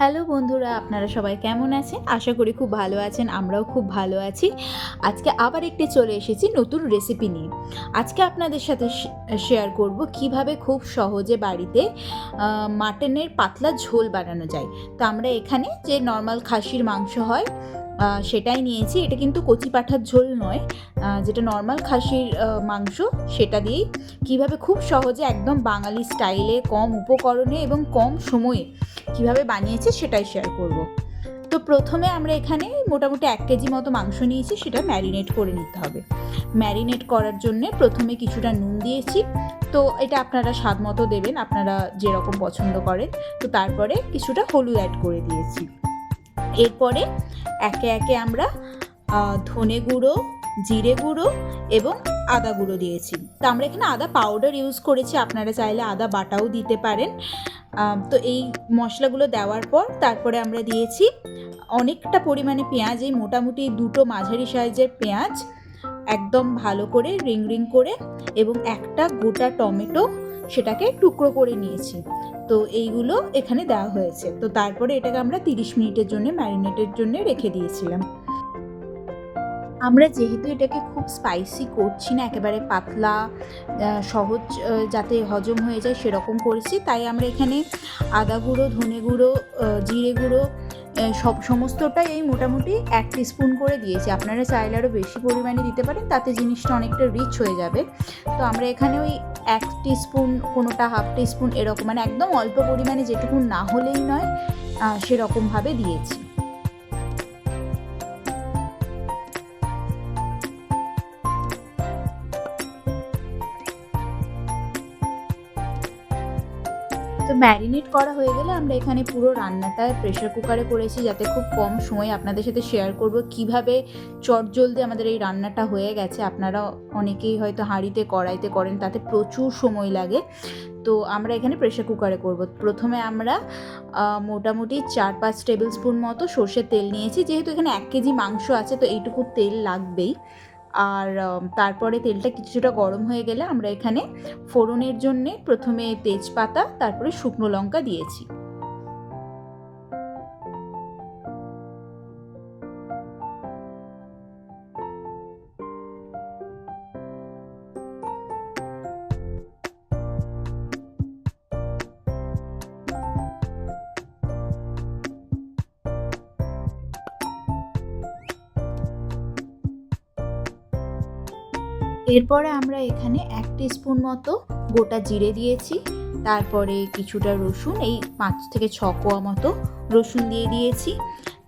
Hello বন্ধুরা, আপনারা সবাই কেমন আছেন? আশা করি খুব ভালো আছেন, আমরাও খুব ভালো আছি। আজকে আবার একটি চলে এসেছি নতুন রেসিপি নিয়ে। আজকে আপনাদের সাথে শেয়ার করব কীভাবে খুব সহজে বাড়িতে মাটনের পাতলা ঝোল বানানো যায়। তো আমরা এখানে যে নর্মাল খাসির মাংস হয় সেটাই নিয়েছি। এটা কিন্তু কচি পাঠার ঝোল নয় যেটা নর্মাল খাসির মাংস, সেটা দিয়েই। কীভাবে খুব সহজে একদম বাঙালি স্টাইলে কম উপকরণে এবং কম সময়ে কীভাবে বানিয়েছে সেটাই শেয়ার করব। তো প্রথমে আমরা এখানে মোটামুটি এক কেজি মতো মাংস নিয়েছি, সেটা ম্যারিনেট করে নিতে হবে। ম্যারিনেট করার জন্যে প্রথমে কিছুটা নুন দিয়েছি। তো এটা আপনারা স্বাদ মতো দেবেন, আপনারা যেরকম পছন্দ করেন। তো তারপরে কিছুটা হলুদ অ্যাড করে দিয়েছি। এরপরে একে একে আমরা ধনে গুঁড়ো, জিরে গুঁড়ো এবং আদা গুঁড়ো দিয়েছি। তো আমরা এখানে আদা পাউডার ইউজ করেছি, আপনারা চাইলে আদা বাটাও দিতে পারেন। তো এই মশলাগুলো দেওয়ার পর তারপরে আমরা দিয়েছি অনেকটা পরিমাণে পেঁয়াজ, এই মোটামুটি দুটো মাঝারি সাইজের পেঁয়াজ একদম ভালো করে রিং রিং করে এবং একটা গোটা টমেটো সেটাকে টুকরো করে নিয়েছি। তো এইগুলো এখানে দেওয়া হয়েছে। তো তারপরে এটাকে আমরা তিরিশ মিনিটের জন্য ম্যারিনেটের জন্য রেখে দিয়েছিলাম। আমরা যেহেতু এটাকে খুব স্পাইসি করছি না, একেবারে পাতলা সহজ যাতে হজম হয়ে যায় সেরকম করেছি, তাই আমরা এখানে আদা গুঁড়ো, ধনে গুঁড়ো জিরে গুঁড়ো সব সমস্তটাই এই মোটামুটি এক স্পুন করে দিয়েছি। আপনারা চাইলে আরও বেশি পরিমাণে দিতে পারেন, তাতে জিনিসটা অনেকটা রিচ হয়ে যাবে। তো আমরা এখানে ওই এক স্পুন কোনোটা হাফ স্পুন এরকম মানে একদম অল্প পরিমাণে যেটুকু না হলেই নয় সেরকমভাবে দিয়েছি। তো ম্যারিনেট করা হয়ে গেলে আমরা এখানে পুরো রান্নাটা প্রেশার কুকারে করেছি যাতে খুব কম সময় আপনাদের সাথে শেয়ার করব। কীভাবে চটজলদি আমাদের এই রান্নাটা হয়ে গেছে, আপনারা অনেকেই হয়তো হাঁড়িতে, কড়াইতে করেন, তাতে প্রচুর সময় লাগে। তো আমরা এখানে প্রেশার কুকারে করব। প্রথমে আমরা মোটামুটি চার পাঁচ টেবিল স্পুন মতো সর্ষের তেল নিয়েছি। যেহেতু এখানে এক কেজি মাংস আছে, তো এইটুকু তেল লাগবেই। আর তারপরে তেলটা কিছুটা গরম হয়ে গেলে আমরা এখানে ফোড়নের জন্যে প্রথমে তেজপাতা, তারপরে শুকনো লঙ্কা দিয়েছি। এরপরে আমরা এখানে এক স্পুন মতো গোটা জিরে দিয়েছি। তারপরে কিছুটা রসুন এই পাঁচ থেকে ছ কোয়া মতো রসুন দিয়ে দিয়েছি।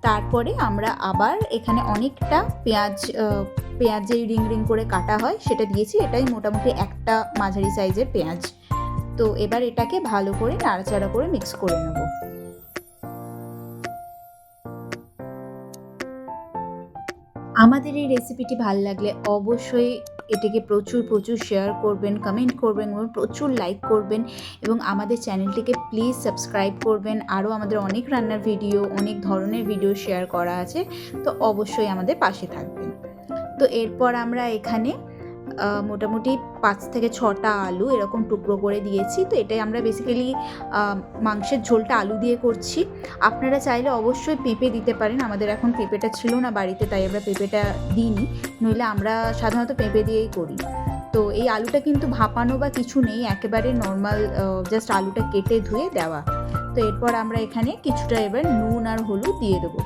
তারপরে আমরা আবার এখানে অনেকটা পেঁয়াজ আহ, পেঁয়াজ যেই রিং রিং করে কাটা হয় সেটা দিয়েছি। এটাই মোটামুটি একটা মাঝারি সাইজের পেঁয়াজ। তো এবার এটাকে ভালো করে নাড়াচাড়া করে মিক্স করে নেব। আমাদের এই রেসিপিটি ভালো লাগলে অবশ্যই এটাকে প্রচুর প্রচুর শেয়ার করবেন কমেন্ট করবেন এবং প্রচুর লাইক করবেন এবং আমাদের চ্যানেলটিকে প্লিজ সাবস্ক্রাইব করবেন। আরও আমাদের অনেক রান্নার ভিডিও অনেক ধরনের ভিডিও শেয়ার করা আছে। তো অবশ্যই আমাদের পাশে থাকবেন। তো এরপর আমরা এখানে মোটামুটি পাঁচ থেকে ছটা আলু এরকম টুকরো করে দিয়েছি। তো এটাই আমরা বেসিক্যালি মাংসের ঝোলটা আলু দিয়ে করছি। আপনারা চাইলে অবশ্যই পেঁপে দিতে পারেন। আমাদের এখন পেঁপেটা ছিল না বাড়িতে, তাই আমরা পেঁপেটা দিইনি। নইলে আমরা সাধারণত পেঁপে দিয়েই করি। তো এই আলুটা কিন্তু ভাপানো বা কিছু নেই, একেবারে নর্মাল জাস্ট আলুটা কেটে ধুয়ে দেওয়া। তো এরপর আমরা এখানে কিছুটা এবার নুন আর হলুদ দিয়ে দেবো।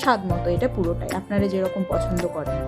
স্বাদ মতো এটা পুরোটাই, আপনারা যেরকম পছন্দ করেন।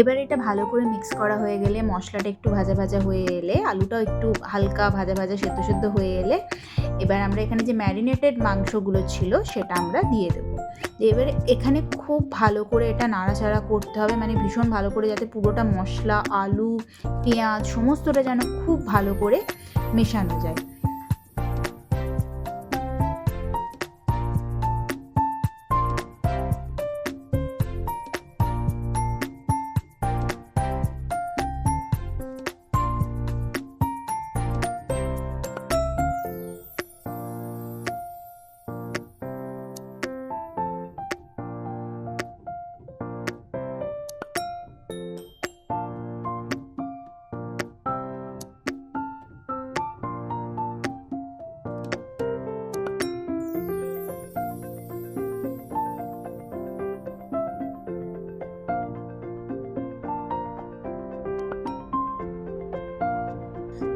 এবার এটা ভালো করে মিক্স করা হয়ে গেলে মশলাটা একটু ভাজা ভাজা হয়ে এলে, আলুটাও একটু হালকা ভাজা ভাজা সেদ্ধ সেদ্ধ হয়ে এলে এবার আমরা এখানে যে ম্যারিনেটেড মাংসগুলো ছিল সেটা আমরা দিয়ে দেবো। এবারে এখানে খুব ভালো করে এটা নাড়াচাড়া করতে হবে মানে ভীষণ ভালো করে যাতে পুরোটা মশলা, আলু, পেঁয়াজ, সমস্তটা যেন খুব ভালো করে মেশানো যায়।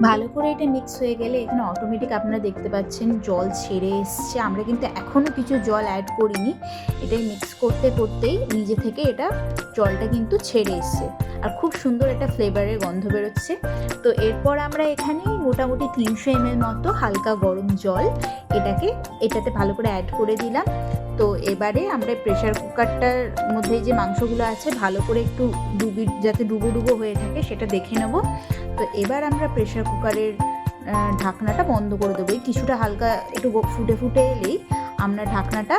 ভালো করে এটা মিক্স হয়ে গেলে এখানে অটোমেটিক আপনারা দেখতে পাচ্ছেন জল ছেড়ে এসছে। আমরা কিন্তু এখনও কিছু জল অ্যাড করিনি। এটাই মিক্স করতে করতেই নিজে থেকে এটা জলটা কিন্তু ছেড়ে এসছে। আর খুব সুন্দর একটা ফ্লেভারের গন্ধ বেরোচ্ছে। তো এরপর আমরা এখানে মোটামুটি তিনশো এমএল মতো হালকা গরম জল এটাকে, এটাতে ভালো করে অ্যাড করে দিলাম। তো এবারে আমরা প্রেশার কুকারটার মধ্যে যে মাংসগুলো আছে, ভালো করে একটু ডুবি, যাতে ডুবো ডুবো হয়ে থাকে সেটা দেখে নেব। তো এবার আমরা প্রেশার কুকারের ঢাকনাটা বন্ধ করে দেবো। কিছুটা হালকা একটু ফুটে ফুটে এলেই আমরা ঢাকনাটা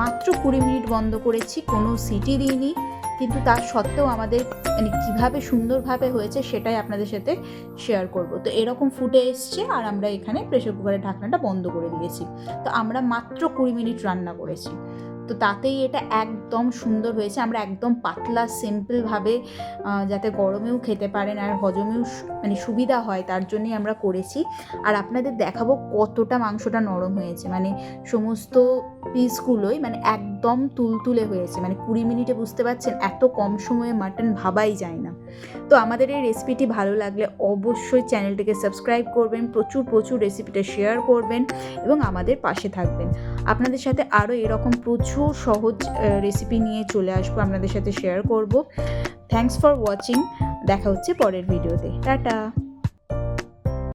মাত্র কুড়ি মিনিট বন্ধ করেছি, কোনো সিটি দিইনি। কিন্তু তার সত্ত্বেও আমাদের মানে কীভাবে সুন্দরভাবে হয়েছে সেটাই আপনাদের সাথে শেয়ার করব। তো এরকম ফুটে এসছে আর আমরা এখানে প্রেশার কুকারের ঢাকনাটা বন্ধ করে দিয়েছি। তো আমরা মাত্র কুড়ি মিনিট রান্না করেছি। তো তাতেই এটা একদম সুন্দর হয়েছে। আমরা একদম পাতলা সিম্পলভাবে যাতে গরমেও খেতে পারেন আর হজমেও মানে সুবিধা হয় তার জন্যই আমরা করেছি। আর আপনাদের দেখাবো কতটা মাংসটা নরম হয়েছে। মানে সমস্ত পিসগুলোই মানে একদম তুলতুলে হয়েছে। মানে কুড়ি মিনিটে বুঝতে পারছেন, এত কম সময়ে মাটন ভাবাই যায় না। তো আমাদের এই রেসিপিটি ভালো লাগলে অবশ্যই চ্যানেলটিকে সাবস্ক্রাইব করবেন, প্রচুর প্রচুর রেসিপিটা শেয়ার করবেন এবং আমাদের পাশে থাকবেন। আপনাদের সাথে আরও এরকম প্রচুর সহজ রেসিপি নিয়ে চলে আসব, আপনাদের সাথে শেয়ার করব। থ্যাংকস ফর ওয়াচিং দেখা হচ্ছে পরের ভিডিওতে টাটা।